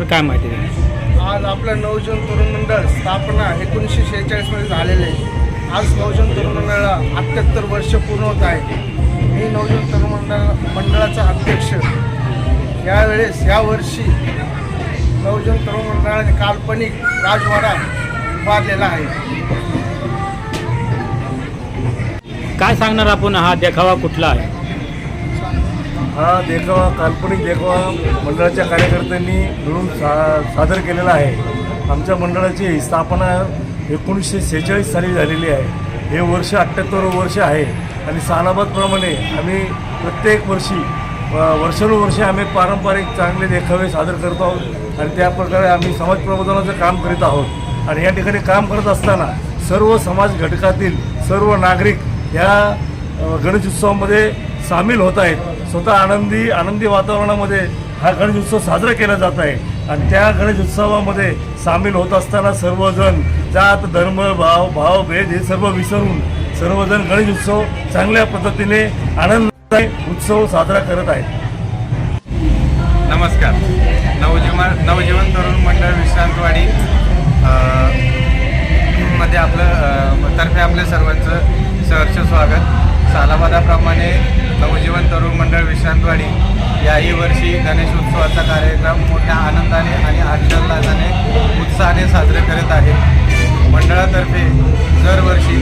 तर काय माहिती आहे? आज आपलं नवजन तरुण मंडळ स्थापना एकोणीसशे शेहेचाळीसमध्ये झालेले आहे. आज नवजन तरुण मंडळाला अठ्ठ्याहत्तर वर्ष पूर्ण होत आहे. मी नवजन तरुण मंडळ मंडळाचा अध्यक्ष. यावेळेस यावर्षी नवजन तरुण मंडळाने काल्पनिक राजवाडा उभारलेला आहे. काय सांगणार आपण? हा देखावा कुठला आहे? हा देखावा काल्पनिक देखावा मंडळाच्या कार्यकर्त्यांनी मिळून सा सादर केलेला आहे. आमच्या मंडळाची स्थापना एकोणीसशे सेहेचाळीस साली झालेली आहे. हे वर्ष अठ्ठ्याहत्तर वर्ष आहे आणि सालाबादप्रमाणे आम्ही प्रत्येक वर्षी वर्षानुवर्षे आम्ही पारंपरिक चांगले देखावे सादर करत आहोत आणि त्या प्रकारे आम्ही समाज प्रबोधनाचं काम करीत आहोत. आणि या ठिकाणी काम करत असताना सर्व समाज घटकातील सर्व नागरिक या गणेश उत्सवामध्ये सामील होत आहेत. स्वतः आनंदी आनंदी वातावरणामध्ये हा गणेश उत्सव साजरा केला जात आहे. आणि त्या गणेश उत्सवामध्ये सामील होत असताना सर्वजण जात धर्म भाव भाव भेद हे सर्व विसरून सर्वजण गणेश उत्सव चांगल्या पद्धतीने आनंद उत्सव साजरा करत आहेत. नमस्कार. नवजीवन नवजीवन तरुण मंडळ विश्रांतवाडी मध्ये आपलं तर्फे आपल्या सर्वांचं सहर्ष स्वागत. सालाबादाप्रमाणे नवजीवन तरुण मंडळ विश्रांतवाडी याही वर्षी गणेश उत्सवाचा कार्यक्रम मोठ्या आनंदाने आणि आनंदाने उत्साहाने साजरे करत आहे. मंडळातर्फे दरवर्षी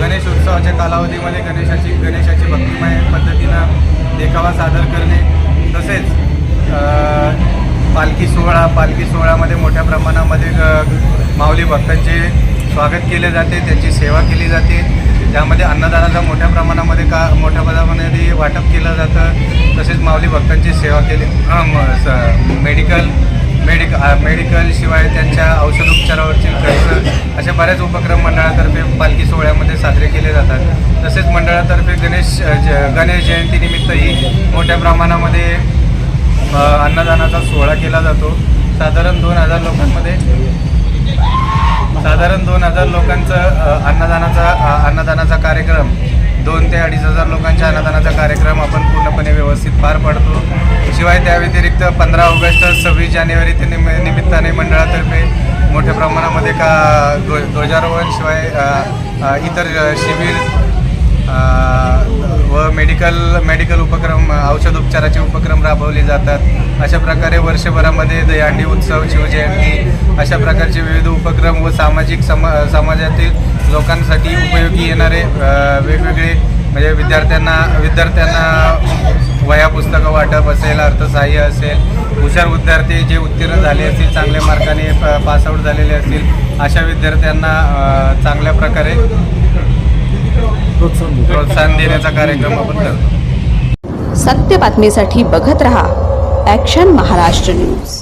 गणेश उत्सवाच्या कालावधीमध्ये गणेशाची गणेशाची भक्तिमय पद्धतीनं देखावा सादर करणे तसेच पालखी सोहळा पालखी सोहळ्यामध्ये मोठ्या प्रमाणामध्ये माऊली भक्तांचे स्वागत केले जाते त्यांची सेवा केली जाते. त्यामध्ये अन्नदानाचा मोठ्या प्रमाणामध्ये का मोठ्या प्रमाणामध्ये वाटप केलं जातं तसेच माऊली भक्तांची सेवा केली. म, स- मेडिकल मेडिक मेडिकल शिवाय त्यांच्या औषधोपचारावरचे खर्च अशा बऱ्याच उपक्रम मंडळातर्फे पालखी सोहळ्यामध्ये साजरे केले जातात. तसेच मंडळातर्फे गणेश ज- गणेश जयंतीनिमित्तही मोठ्या प्रमाणामध्ये अन्नदानाचा सोहळा केला जातो. साधारण दोन हजार लोकांमध्ये साधारण दोन हजार लोकांचं अन्नदानाचा अन्नदानाचा कार्यक्रम दोन ते अडीच हजार लोकांच्या अन्नदानाचा कार्यक्रम आपण पूर्णपणे व्यवस्थित पार पाडतो. शिवाय त्या व्यतिरिक्त पंधरा ऑगस्ट सव्वीस जानेवारी ते निम निमित्ताने मंडळातर्फे मोठ्या प्रमाणामध्ये का ध्व ध्वजारोहण शिवाय इतर शिबिर मेडिकल मेडिकल उपक्रम औषध उपचाराचे उपक्रम राबवले जातात. अशा प्रकारे वर्षभरामध्ये दहीहंडी उत्सव शिवजयंती अशा प्रकारचे विविध उपक्रम व सामाजिक समा समाजातील लोकांसाठी उपयोगी येणारे वेगवेगळे म्हणजे विद्यार्थ्यांना विद्यार्थ्यांना वह्या पुस्तकं वाटप असेल अर्थसहाय्य असेल हुशार विद्यार्थी जे उत्तीर्ण झाले असतील चांगल्या मार्काने पासआउट झालेले असतील अशा विद्यार्थ्यांना चांगल्या प्रकारे प्रोत्साहन देण्याचा कार्यक्रम आपण करतो. सत्य बातमीसाठी बघत रहा ॲक्शन महाराष्ट्र न्यूज